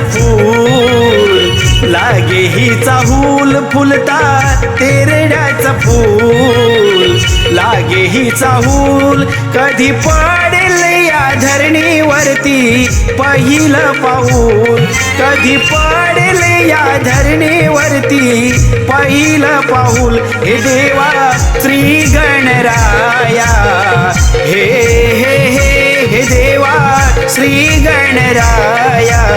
फूल. लागे ही चाहूल फुलता तेरड्याचं फूल. लागे ही चाहूल कधी पडेल या धरणीवरती? पहिलं पाऊल. कधी पडेल या धरणीवरती? पहिलं पाऊल. हे देवा श्री गणराया हे हे हे हे देवा श्री गणराया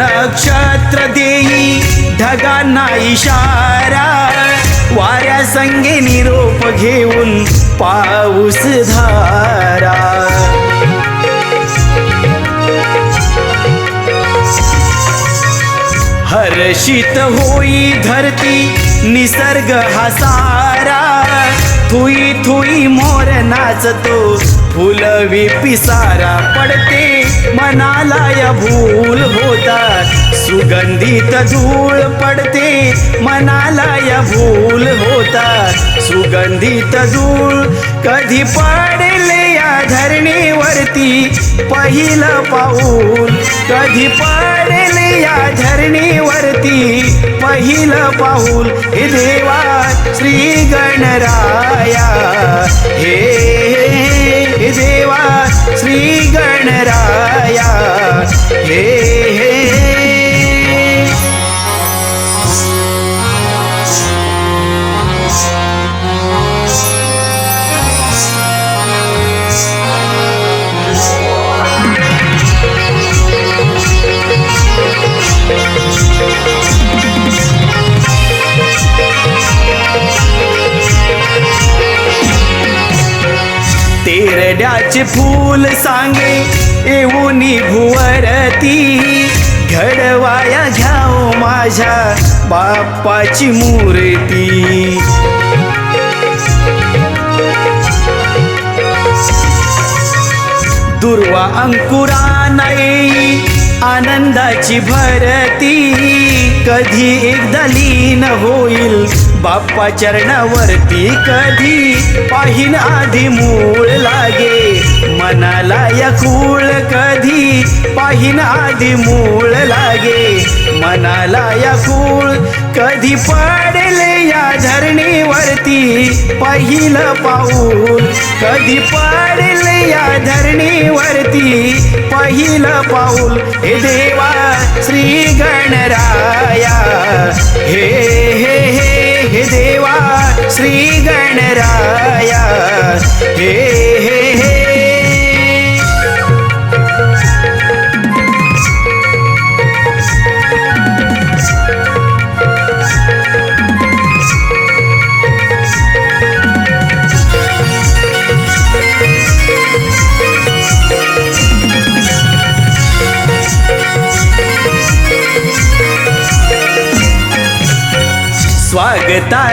नक्षत्र देई ढगांना इशारा. वाऱ्या संगे निरोप घेऊन पाऊस धारा. हर्षित होई धरती निसर्ग हसारा थुई थुई मोर नाचतो फुलवी पिसारा पडते मनाला या भूल होता. सुगंधित धूळ पडते मनाला या भूल होता. सुगंधित धूळ कधी पडले या धरणीवरती? पहिलं पाऊल कधी पडले या धरणीवरती? पहिलं पाऊल हे देवा श्री गणराया. तेरड्याचे फूल सांगे येऊन भुवरती घडवाया घ्याव माझ्या बाप्पाची मूर्ती. दुर्वा अंकुरा नाही आनंदाची भरती. कधी एकदा लीन होईल बाप्पा चरणावरती कधी पाहिन आधी मूळ लागे. मनाला या खूळ कधी पाहिन आधी मूळ लागे. मनाला या खूळ कधी पडले या धरणीवरती पहिलं पाऊल कधी पडले या धरणीवरती पहिलं पाऊल. हे देवा श्री गणराया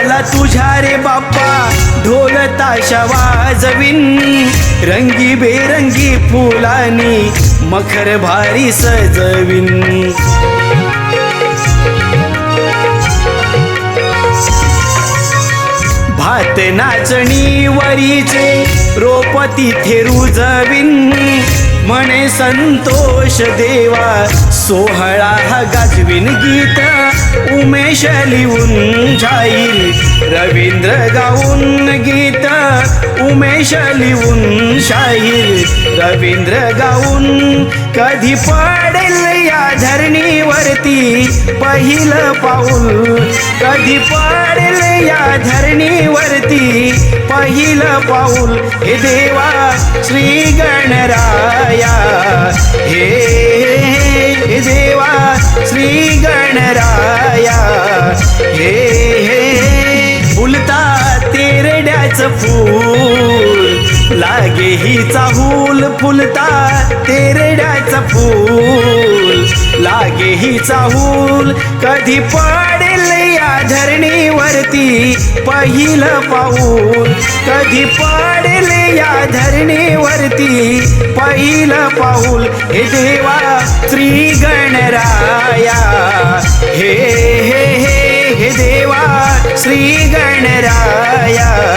स्वागताला तुझ्या रे बाप्पा ढोल ताशा वाजविन. रंगी बेरंगी फुलानी मखर भारी सजविन. भात नाचणी वरीचे रोप तिथे रुजविन. म्हणे संतोष देवा सोहळा हा गाजविन गीत. उमेश लिहून जाईल रवींद्र गाऊन गीत उमेश लिहून शाहीर. रवींद्र गाऊन कधी पडेल या धरणीवरती? पहिलं पाऊल कधी पडेल या धरणीवरती? पहिलं पाऊल हे देवा श्री गणराया. हे देवा श्री गणराया. हे हे हे फुलता तेरड्याचं फूल. लागे ही चाहूल फुलता तेरड्याचं फूल. लागे ही चाहूल कधी पडेल या धरणीवरती पहिलं पाऊल. कधी पडेल या धरणीवरती पहिलं पाऊल. हे देवा श्री गणराया हे हे हे हे देवा श्री गणराया